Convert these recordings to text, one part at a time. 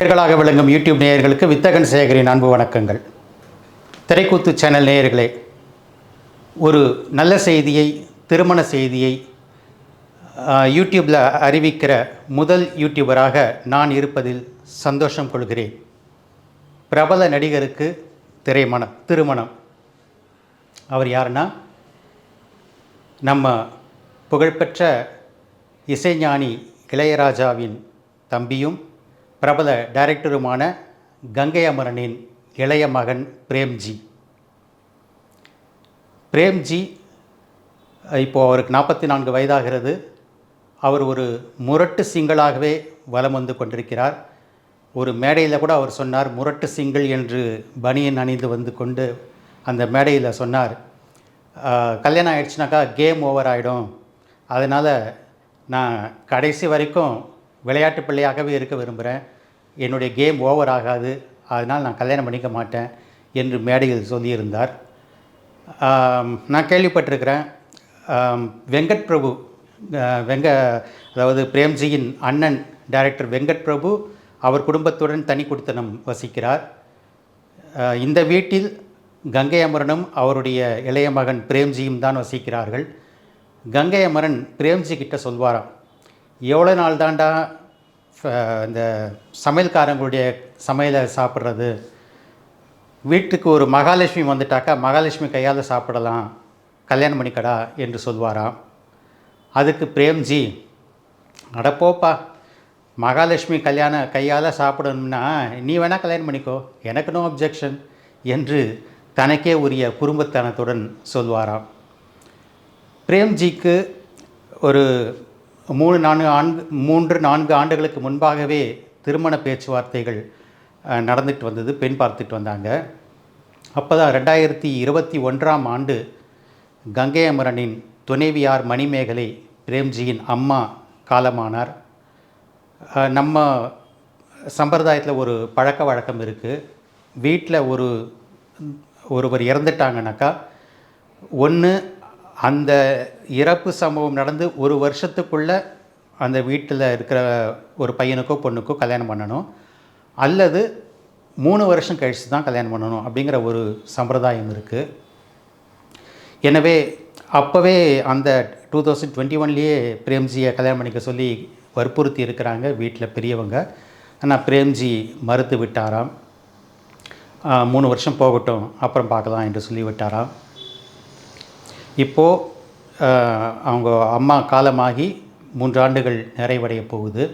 நேயர்களாக விளங்கும் யூடியூப் நேயர்களுக்கு வித்தகன் சேகரின் அன்பு வணக்கங்கள். திரைக்கூத்து சேனல் நேயர்களே ஒரு நல்ல செய்தியை திருமண செய்தியை யூடியூப்பில் அறிவிக்கிற முதல் யூடியூபராக நான் இருப்பதில் சந்தோஷம் கொள்கிறேன். பிரபல நடிகருக்கு திரைமணம் திருமணம். அவர் யாருன்னா? நம்ம புகழ்பெற்ற இசைஞானி இளையராஜாவின் தம்பியும் பிரபல டைரக்டருமான கங்கை அமரனின் இளைய மகன் பிரேம்ஜி. பிரேம்ஜி இப்போது அவருக்கு நாற்பத்தி நான்கு வயதாகிறது. அவர் ஒரு முரட்டு சிங்களாகவே வலம் வந்து கொண்டிருக்கிறார். ஒரு மேடையில் கூட அவர் சொன்னார் முரட்டு சிங்கிள் என்று பனியன் அணிந்து வந்து கொண்டு அந்த மேடையில் சொன்னார். கல்யாணம் ஆயிடுச்சுனாக்கா கேம் ஓவர் ஆகிடும் அதனால் நான் கடைசி வரைக்கும் விளையாட்டு பிள்ளையாகவே இருக்க விரும்புகிறேன் என்னுடைய கேம் ஓவர் ஆகாது அதனால் நான் கல்யாணம் பண்ணிக்க மாட்டேன் என்று மேடையில் சொல்லியிருந்தார். நான் கேள்விப்பட்டிருக்கிறேன். வெங்கட் பிரபு வெங்க அதாவது பிரேம்ஜியின் அண்ணன் டைரக்டர் வெங்கட் பிரபு அவர் குடும்பத்துடன் தனி குடித்தனம் வசிக்கிறார். இந்த வீட்டில் கங்கை அமரனும் அவருடைய இளைய மகன் பிரேம்ஜியும் தான் வசிக்கிறார்கள். கங்கை அமரன் பிரேம்ஜி கிட்ட சொல்வாராம் எவ்வளோ நாள் தாண்டா இந்த சமையல்காரங்களுடைய சமையலை சாப்பிட்றது. வீட்டுக்கு ஒரு மகாலட்சுமி வந்துட்டாக்கா மகாலட்சுமி கையால் சாப்பிடலாம். கல்யாணம் பண்ணிக்கடா என்று சொல்வாராம். அதுக்கு பிரேம்ஜி அடப்போப்பா மகாலட்சுமி கல்யாண கையால் சாப்பிடணும்னா நீ வேணால் கல்யாணம் பண்ணிக்கோ எனக்கு நோ அப்ஜெக்ஷன் என்று தனக்கே உரிய குறும்பத்தனத்துடன் சொல்வாராம். பிரேம்ஜிக்கு ஒரு மூணு நான்கு ஆண்டு மூன்று நான்கு ஆண்டுகளுக்கு முன்பாகவே திருமண பேச்சுவார்த்தைகள் நடந்துட்டு வந்தது பெண் பார்த்துட்டு வந்தாங்க. அப்போ தான் ரெண்டாயிரத்தி இருபத்தி ஒன்றாம் ஆண்டு கங்கை அமரனின் துணைவியார் மணிமேகலை பிரேம்ஜியின் அம்மா காலமானார். நம்ம சம்பிரதாயத்தில் ஒரு பழக்க வழக்கம் இருக்குது வீட்டில் ஒரு ஒருவர் இறந்துட்டாங்கனாக்கா ஒன்று அந்த இறப்பு சம்பவம் நடந்து ஒரு வருஷத்துக்குள்ளே அந்த வீட்டில் இருக்கிற ஒரு பையனுக்கோ பொண்ணுக்கோ கல்யாணம் பண்ணணும். அல்லது மூணு வருஷம் கழித்து தான் கல்யாணம் பண்ணணும் அப்படிங்கிற ஒரு சம்பிரதாயம் இருக்குது எனவே அப்போவே அந்த டூ தௌசண்ட் டுவெண்ட்டி ஒன்லேயே பிரேம்ஜியை கல்யாணம் பண்ணிக்க சொல்லி வற்புறுத்தி இருக்கிறாங்க வீட்டில் பெரியவங்க. ஆனால் பிரேம்ஜி மறுத்து விட்டாராம். மூணு வருஷம் போகட்டும் அப்புறம் பார்க்கலாம் என்று சொல்லி விட்டாராம். இப்போது அவங்க அம்மா காலமாகி மூன்று ஆண்டுகள் நிறைவடைய போகுது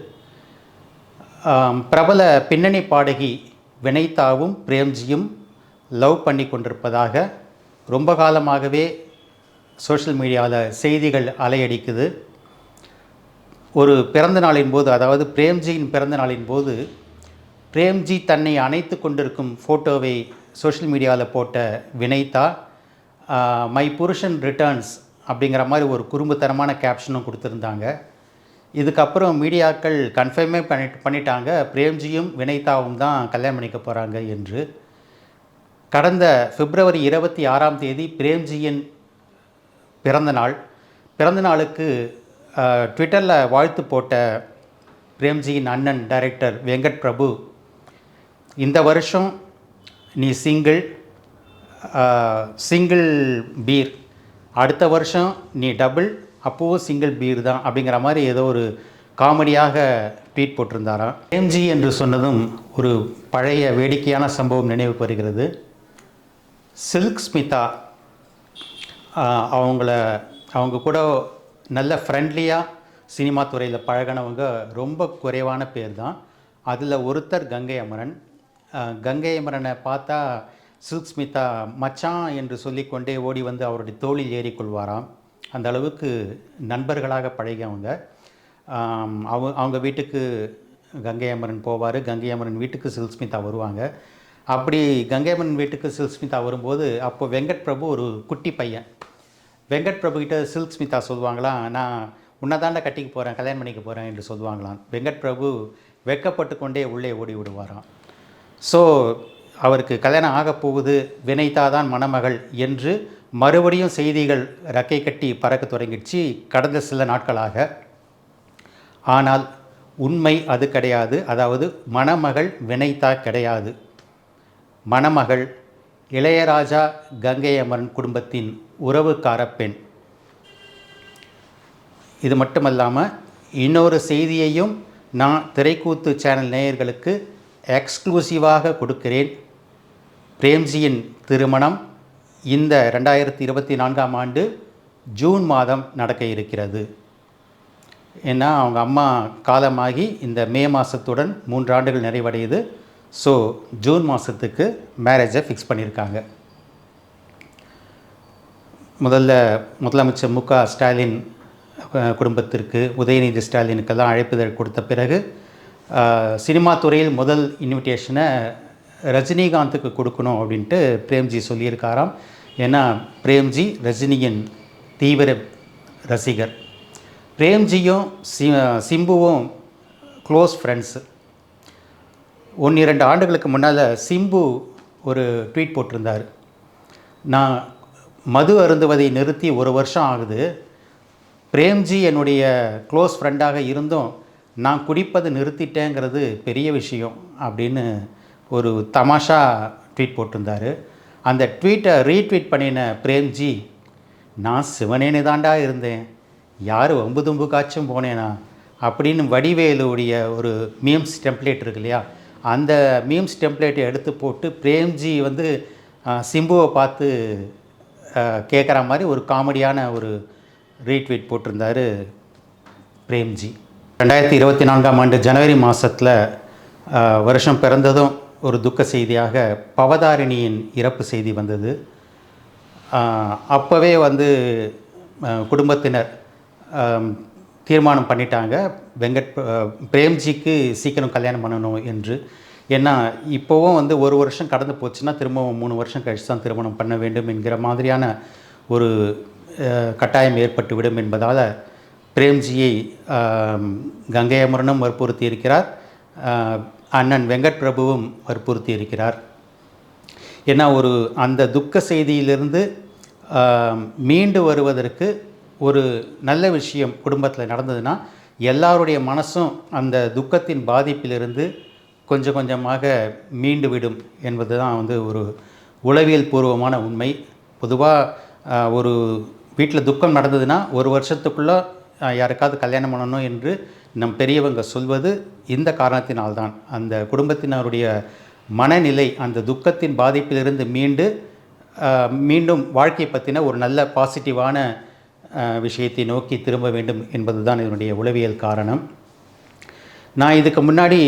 பிரபல பின்னணி பாடகி வினைதாவும் பிரேம்ஜியும் லவ் பண்ணி கொண்டிருப்பதாக ரொம்ப காலமாகவே சோஷியல் மீடியாவில் செய்திகள் அலையடிக்குது. ஒரு பிறந்த நாளின் போது அதாவது பிரேம்ஜியின் பிறந்த நாளின் போது பிரேம்ஜி தன்னை அணைத்து கொண்டிருக்கும் ஃபோட்டோவை சோஷியல் மீடியாவில் போட்ட வினைதா மை புருஷன் ரிட்டர்ன்ஸ் அப்படிங்கிற மாதிரி ஒரு குறும்புத்தனமான கேப்ஷனும் கொடுத்துருந்தாங்க. இதுக்கப்புறம் மீடியாக்கள் கன்ஃபர்மே பண்ணிட்டு பண்ணிட்டாங்க. பிரேம்ஜியும் வினைதாவும் தான் கல்யாணம் பண்ணிக்க போகிறாங்க என்று. கடந்த பிப்ரவரி இருபத்தி ஆறாம் தேதி பிரேம்ஜியின் பிறந்த நாள். ட்விட்டரில் வாழ்த்து போட்ட பிரேம்ஜியின் அண்ணன் டைரக்டர் வெங்கட் பிரபு இந்த வருஷம் நீ சிங்கிள் சிங்கிள் பீர் அடுத்த வருஷம் நீ டபுள் அப்போவும் சிங்கிள் பீர் தான் அப்படிங்கிற மாதிரி ஏதோ ஒரு காமெடியாக ட்வீட் போட்டிருந்தாராம். எம்ஜி என்று சொன்னதும் ஒரு பழைய வேடிக்கையான சம்பவம் நினைவுக்கு வருகிறது சில்க் ஸ்மிதா அவங்கள அவங்க கூட நல்ல ஃப்ரெண்ட்லியாக சினிமா துறையில் பழகினவங்க ரொம்ப குறைவான பேர் தான். அதில் ஒருத்தர் கங்கை அமரன். கங்கை அமரனை பார்த்தா சில்க் ஸ்மிதா மச்சான் என்று சொல்லிக்கொண்டே ஓடி வந்து அவருடைய தோளில் ஏறிக்கொள்வாராம். அந்த அளவுக்கு நண்பர்களாக பழகியவங்க அவங்க. அவ அவங்க வீட்டுக்கு கங்கை அமரன் போவார். கங்கை அமரன் வீட்டுக்கு சில்ஸ்மிதா வருவாங்க. அப்படி கங்கை அமரன் வீட்டுக்கு சில்ஸ்மிதா வரும்போது அப்போ வெங்கட் பிரபு ஒரு குட்டி பையன். வெங்கட் பிரபு கிட்ட சில்க் ஸ்மிதா சொல்லுவாங்களாம் நான் உன்னதாண்ட கட்டிக்கு போகிறேன் கல்யாணம் பண்ணிக்க போகிறேன் என்று சொல்லுவாங்களாம். வெங்கட் பிரபு வெட்கப்பட்டு கொண்டே உள்ளே ஓடி விடுவாராம். ஸோ அவருக்கு கல்யாணம் ஆகப் போகுது வினைதா தான் மணமகள் என்று மறுபடியும் செய்திகள் ரக்கை கட்டி பறக்க தொடங்கிடுச்சு கடந்த சில நாட்களாக. ஆனால் உண்மை அது கிடையாது. அதாவது மணமகள் வினைத்தா கிடையாது. மணமகள் இளையராஜா கங்கை குடும்பத்தின் உறவுக்கார பெண். இது மட்டுமல்லாமல் இன்னொரு செய்தியையும் நான் திரைக்கூத்து சேனல் நேயர்களுக்கு எக்ஸ்க்ளூசிவாக கொடுக்கிறேன். பிரேம்ஜியின் திருமணம் இந்த ரெண்டாயிரத்தி இருபத்தி நான்காம் ஆண்டு ஜூன் மாதம் நடக்க இருக்கிறது. ஏன்னா அவங்க அம்மா காலமாகி இந்த மே மாதத்துடன் மூன்று ஆண்டுகள் நிறைவடையுது. ஸோ ஜூன் மாதத்துக்கு மேரேஜை ஃபிக்ஸ் பண்ணியிருக்காங்க முதல்ல முதலமைச்சர் மு க ஸ்டாலின் குடும்பத்திற்கு உதயநிதி ஸ்டாலினுக்கெல்லாம் அழைப்புதல் கொடுத்த பிறகு சினிமா துறையில் முதல் இன்விடேஷனை ரஜினிகாந்துக்கு கொடுக்கணும் அப்படின்ட்டு பிரேம்ஜி சொல்லியிருக்காராம். ஏன்னா பிரேம்ஜி ரஜினியின் தீவிர ரசிகர். பிரேம்ஜியும் சி சிம்புவும் க்ளோஸ் ஃப்ரெண்ட்ஸு ஒன்று இரண்டு ஆண்டுகளுக்கு முன்னால் சிம்பு ஒரு ட்வீட் போட்டிருந்தார். நான் மது அருந்துவதை நிறுத்தி ஒரு வருஷம் ஆகுது. பிரேம்ஜி என்னுடைய க்ளோஸ் ஃப்ரெண்டாக இருந்தும் நான் குடிப்பது நிறுத்திட்டேங்கிறது பெரிய விஷயம் அப்படின்னு ஒரு தமாஷா ட்வீட் போட்டிருந்தார். அந்த ட்வீட்டை ரீட்வீட் பண்ணின பிரேம்ஜி நான் சிவனேனே தாண்டா இருந்தேன். யார் வம்பு தும்பு காய்ச்சும் போனேனா? அப்படின்னு வடிவேலுடைய ஒரு மீம்ஸ் டெம்ப்ளேட் இருக்கு இல்லையா? அந்த மீம்ஸ் டெம்ப்ளேட்டை எடுத்து போட்டு பிரேம்ஜி வந்து சிம்புவை பார்த்து கேட்குற மாதிரி ஒரு காமெடியான ஒரு ரீட்வீட் போட்டிருந்தார் பிரேம்ஜி. ரெண்டாயிரத்தி இருபத்தி நான்காம் ஆண்டு ஜனவரி மாதத்தில் வருஷம் பிறந்ததும் ஒரு துக்க செய்தியாக பவதாரிணியின் இறப்பு செய்தி வந்தது. அப்போவே வந்து குடும்பத்தினர் தீர்மானம் பண்ணிட்டாங்க. வெங்கட் பிரேம்ஜிக்கு சீக்கிரம் கல்யாணம் பண்ணணும் என்று. ஏன்னா இப்போவும் வந்து ஒரு வருஷம் கடந்து போச்சுன்னா திரும்பவும் மூணு வருஷம் கழிச்சு தான் திருமணம் பண்ண வேண்டும் என்கிற மாதிரியான ஒரு கட்டாயம் ஏற்பட்டுவிடும் என்பதால் பிரேம்ஜியை கங்கையமுரனும் வற்புறுத்தி இருக்கிறார் அண்ணன் வெங்கட் பிரபுவும் வற்புறுத்தி இருக்கிறார். ஏன்னா ஒரு அந்த துக்க செய்தியிலிருந்து மீண்டு வருவதற்கு ஒரு நல்ல விஷயம் குடும்பத்தில் நடந்ததுன்னா எல்லாருடைய மனசும் அந்த துக்கத்தின் பாதிப்பிலிருந்து கொஞ்சம் கொஞ்சமாக மீண்டு விடும் என்பது தான் வந்து ஒரு உளவியல் பூர்வமான உண்மை. பொதுவாக ஒரு வீட்டில் துக்கம் நடந்ததுன்னா ஒரு வருஷத்துக்குள்ளே யாருக்காவது கல்யாணம் பண்ணணும் என்று நம் பெரியவங்க சொல்வது இந்த காரணத்தினால்தான். அந்த குடும்பத்தினருடைய மனநிலை அந்த துக்கத்தின் பாதிப்பிலிருந்து மீண்டு மீண்டும் வாழ்க்கையை பற்றின ஒரு நல்ல பாசிட்டிவான விஷயத்தை நோக்கி திரும்ப வேண்டும் என்பதுதான் இதனுடைய உளவியல் காரணம். நான் இதுக்கு முன்னாடி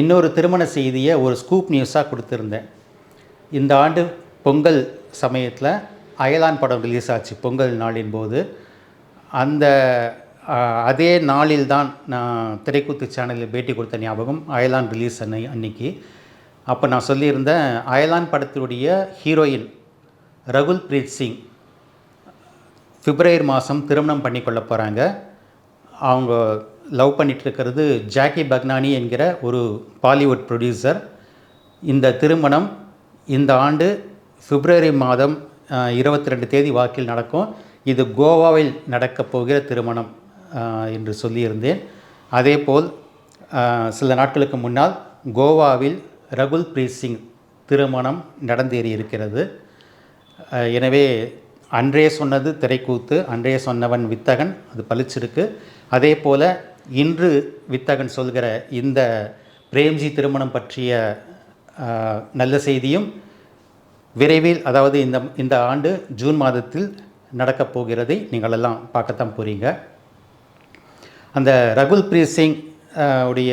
இன்னொரு திருமண செய்தியை ஒரு ஸ்கூப் நியூஸாக கொடுத்துருந்தேன். இந்த ஆண்டு பொங்கல் சமயத்தில் அயலான் படம் ரிலீஸ் ஆச்சு பொங்கல் நாளின் போது. அந்த அதே நாளில் தான் நான் திரைக்கூத்து சேனலில் பேட்டி கொடுத்த ஞாபகம் அயலான் ரிலீஸ் அன்னை அன்னைக்கு. அப்போ நான் சொல்லியிருந்தேன் அயலான் படத்தினுடைய ஹீரோயின் ரகுல் பிரீத் சிங் பிப்ரவரி மாதம் திருமணம் பண்ணி கொள்ள போகிறாங்க அவங்க லவ் பண்ணிகிட்ருக்கிறது இருக்கிறது ஜாக்கி பக்னானி என்கிற ஒரு பாலிவுட் ப்ரொடியூசர் இந்த திருமணம் இந்த ஆண்டு பிப்ரவரி மாதம் இருபத்தி ரெண்டு தேதி வாக்கில் நடக்கும். இது கோவாவில் நடக்கப் போகிற திருமணம். என்று சொல்லியிருந்தேன். அதேபோல் சில நாட்களுக்கு முன்னால் கோவாவில் ரகுல் பிரீத் சிங் திருமணம் நடந்தேறி இருக்கிறது. எனவே அன்றே சொன்னது திரைக்கூத்து அன்றே சொன்னவன் வித்தகன் அது பளிச்சிருக்கு. அதே போல் இன்று வித்தகன் சொல்கிற இந்த பிரேம்ஜி திருமணம் பற்றிய நல்ல செய்தியும் விரைவில் அதாவது இந்த இந்த ஆண்டு ஜூன் மாதத்தில் நடக்கப் போகிறதை நீங்கள் எல்லாம் பார்க்கத்தான் போகிறீங்க அந்த ரகுல் பிரீத் சிங் உடைய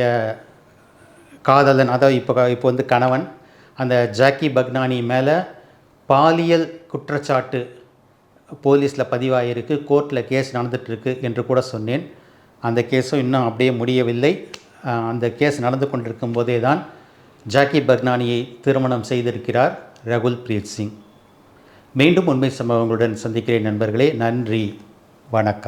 காதலன் அதாவது இப்போ இப்போ வந்து கணவன் அந்த ஜாக்கி பக்னானி மேலே பாலியல் குற்றச்சாட்டு போலீஸில் பதிவாகிருக்கு கோர்ட்டில் கேஸ் நடந்துகிட்ருக்கு என்று கூட சொன்னேன். அந்த கேஸும் இன்னும் அப்படியே முடியவில்லை. அந்த கேஸ் நடந்து கொண்டிருக்கும் போதே தான் ஜாக்கி பக்னானியை திருமணம் செய்திருக்கிறார் ரகுல் பிரீத் சிங். மீண்டும் உண்மை சம்பவங்களுடன் சந்திக்கிறேன் நண்பர்களே. நன்றி. வணக்கம்.